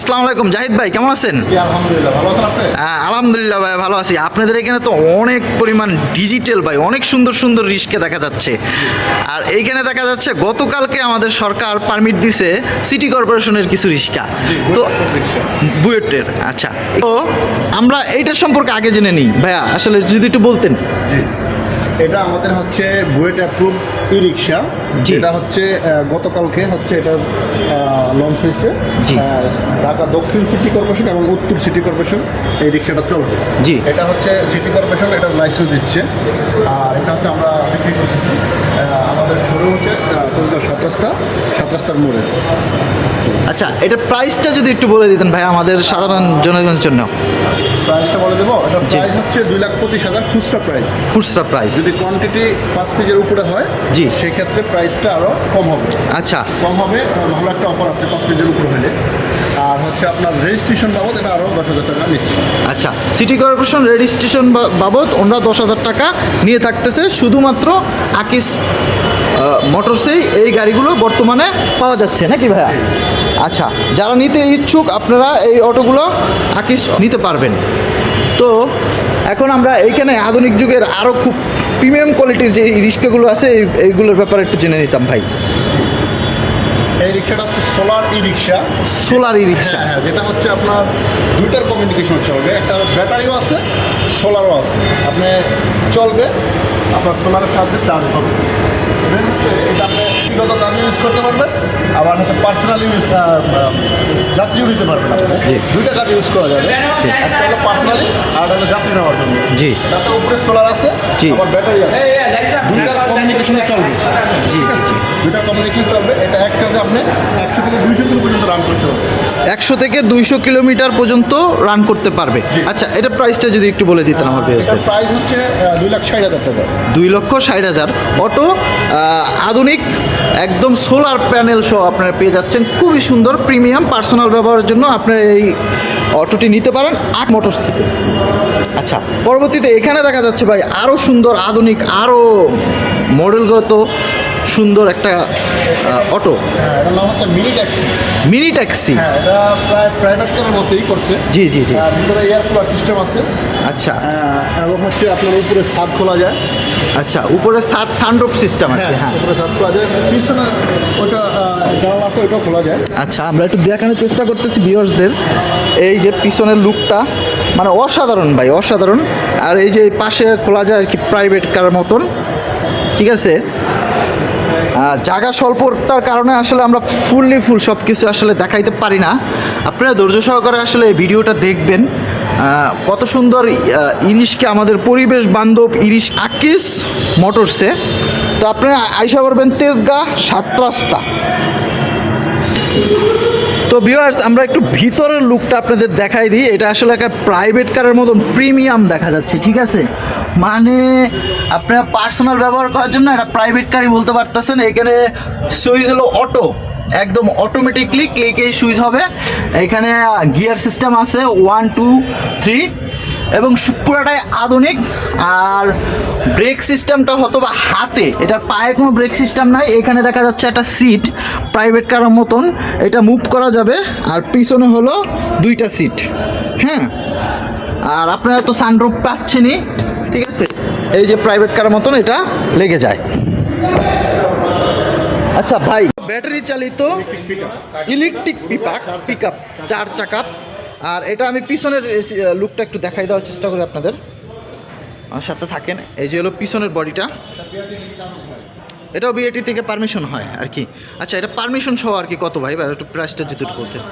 আসসালামু আলাইকুম জাহিদ ভাই কেমন আছেন? আলহামদুলিল্লাহ ভাই ভালো আছি। আপনাদের এখানে তো অনেক পরিমাণ ডিজিটাল ভাই অনেক সুন্দর সুন্দর রিস্কে দেখা যাচ্ছে। আর এইখানে দেখা যাচ্ছে গতকালকে আমাদের সরকার পারমিট দিছে সিটি কর্পোরেশনের কিছু রিক্সা জি, তো বুয়েটের বুয়েটের আচ্ছা। তো আমরা এইটার সম্পর্কে আগে জেনে নিই। ভাইয়া আসলে যদি একটু বলতেন। জি। এটা আমাদের হচ্ছে বুয়েট অ্যাপ্রুভ ই রিক্সা যেটা হচ্ছে গতকালকে হচ্ছে এটা লঞ্চ হয়েছে। ঢাকা দক্ষিণ সিটি কর্পোরেশন এবং উত্তর সিটি কর্পোরেশন এই রিক্সাটা চলবে। জি। এটা হচ্ছে সিটি কর্পোরেশন এটার লাইসেন্স দিচ্ছে। আর এটা হচ্ছে আমরা বিক্রি করতেছি। আমাদের শুরু হচ্ছে সাত রাস্তা সাত রাস্তার মোড়ে। আচ্ছা এটা প্রাইসটা যদি একটু বলে দিতেন ভাই আমাদের সাধারণ জনগণের জন্য। প্রাইসটা বলে দেবো? এটার জি। প্রাইস হচ্ছে দুই লাখ পঁচিশ হাজার খুচরা প্রাইস খুচরা প্রাইস যদি কোয়ান্টিটি পাঁচ পিজের উপরে হয় জি। সেক্ষেত্রে প্রাইসটা আরও কম হবে। আচ্ছা। কম হবে ভালো একটা অফার আছে পাঁচ পিজের উপরে হলে। আর হচ্ছে আপনার রেজিস্ট্রেশন বাবদ এটা আরও দশ হাজার টাকা নিচ্ছে। আচ্ছা সিটি কর্পোরেশন রেজিস্ট্রেশন বাবদ ওনারা দশ হাজার টাকা নিয়ে থাকতেছে শুধুমাত্র আকিস মোটরসেই এই গাড়িগুলো বর্তমানে পাওয়া যাচ্ছে নাকি ভাইয়া? আচ্ছা যারা নিতে ইচ্ছুক আপনারা এই অটোগুলো আকিস নিতে পারবেন। তো এখন আমরা এইখানে আধুনিক যুগের আরও খুব প্রিমিয়াম কোয়ালিটির যে রিক্সাগুলো আছে এই- এইগুলোর ব্যাপারে একটু জেনে নিতাম ভাই। এই রিক্সাটা হচ্ছে সোলার ই রিক্সা সোলার ই রিক্সা হ্যাঁ হ্যাঁ যেটা হচ্ছে আপনার দুইটার কমিউনিকেশন চলবে একটা ব্যাটারিও আছে সোলারও আছে। আপনি চলবে আপনার সোলারের সাহায্যে চার্জ হবে হচ্ছে এটা আপনি ব্যক্তিগত কাজে ইউজ করতে পারবেন আবার হচ্ছে পার্সোনালি ইউজ যাত্রীও নিতে পারবেন জি। দুইটা কাজ ইউজ করা যাবে একটা হলো পার্সোনালি আর একটা হলো যাত্রী নেওয়ার জন্য জি। তাতে উপরে সোলার আছে জি। আবার ব্যাটারি আছে দুইটার কমিউনিকেশনে চলবে জি, ঠিক আছে দুইটার কমিউনিকেশন চলবে এটা এক চার্জে আপনি একশো থেকে দুইশো কিলো পর্যন্ত রান করতে পারবেন একশো থেকে দুইশো কিলোমিটার পর্যন্ত রান করতে পারবে। আচ্ছা এটা প্রাইসটা যদি একটু বলে দিতেন আমার প্রাইস হচ্ছে দুই লাখ ষাট হাজার টাকা। দুই লক্ষ ষাট হাজার। অটো আধুনিক একদম সোলার প্যানেল সহ আপনারা পেয়ে যাচ্ছেন। খুবই সুন্দর প্রিমিয়াম পার্সোনাল ব্যবহারের জন্য আপনারা এই অটোটি নিতে পারেন আট মোটরস থেকে। আচ্ছা পরবর্তীতে এখানে দেখা যাচ্ছে ভাই আরও সুন্দর আধুনিক আরও মডেলগত সুন্দর একটা অটো? এটার নাম হচ্ছে মিনি ট্যাক্সি। Mini taxi? হ্যাঁ এটা প্রায় প্রাইভেট কারের মতোই করছে। জি জি জি। ভিতরে এয়ার কুলার সিস্টেম আছে। আচ্ছা। এবং হচ্ছে আপনার উপরে ছাদ খোলা যায়। আচ্ছা উপরে সাত সানরুফ সিস্টেম আছে হ্যাঁ উপরে ছাদ খোলা যায়। পিছনে ওইটা আহ, জানালা আছে ওইটাও খোলা যায়। আচ্ছা আমরা একটু দেখানোর চেষ্টা করতেছি ভিউয়ার্সদের এই যে পিছনের লুকটা মানে অসাধারণ ভাই অসাধারণ। আর এই যে পাশে খোলা যায় আর কি প্রাইভেট কার মতন। ঠিক আছে? জায়গা স্বল্পতার কারণে আসলে আমরা ফুললি ফুল সব কিছু আসলে দেখাইতে পারি না। আপনারা ধৈর্য সহকারে আসলে এই ভিডিওটা দেখবেন। কত সুন্দর ইরিশকে আমাদের পরিবেশ বান্ধব ইরিশ আকিস মোটরসে। তো আপনারা আইসা পারবেন তেজগা সাত রাস্তা। তো ভিউয়ার্স আমরা একটু ভিতরের লুকটা আপনাদের দেখাই দিই। এটা আসলে একটা প্রাইভেট কারের মতন প্রিমিয়াম দেখা যাচ্ছে, ঠিক আছে? মানে আপনার পার্সোনাল ব্যবহার করার জন্য একটা প্রাইভেট কারই বলতে পারতেছেন। এখানে সুইচ হলো অটো একদম অটোমেটিকলি ক্লিকেই সুইচ হবে। এখানে গিয়ার সিস্টেম আছে ওয়ান টু থ্রি এবং পুরাটাই আধুনিক। আর ব্রেক সিস্টেমটা হয়তো বা হাতে এটার পায়ে কোনো ব্রেক সিস্টেম নাই, এখানে দেখা যাচ্ছে একটা সিট প্রাইভেট কারের মতন, এটা মুভ করা যাবে, আর পিছনে হলো দুইটা সিট হ্যাঁ? আর আপনারা তো সানরুফ পাচ্ছেনই, ঠিক আছে? এই যে প্রাইভেট কারের মতন এটা লেগে যায়। আচ্ছা ভাই, ব্যাটারি চালিত ইলেকট্রিক পিক আপ চার চাকাপ আর এটা আমি পিছনের লুকটা একটু দেখাই দেওয়ার চেষ্টা করি আপনাদের। আমার সাথে থাকেন, এই যে হলো পিছনের বডিটা এটাও বিএটি থেকে পারমিশন হয় আর কি। আচ্ছা এটা পারমিশন সহ আর কি কত ভাই? একটু প্রাইসটা যদি একটু বলতেন।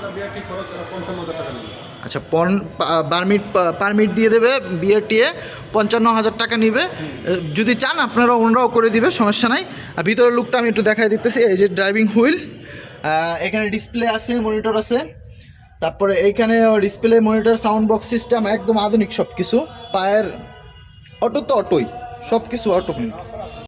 আচ্ছা পন পারমিট পারমিট দিয়ে দেবে বিআরটিএ পঞ্চান্ন হাজার টাকা নিবে। যদি চান, আপনারা ওনারাও করে দিবে, সমস্যা নাই। আর ভিতরের লুকটা আমি একটু দেখাই দিতেছি, এই যে ড্রাইভিং হুইল এখানে ডিসপ্লে আছে মনিটর আছে। তারপরে এইখানে display monitor sound box system একদম আধুনিক সব কিছু পায়ের অটো তো অটোই সব কিছু অটো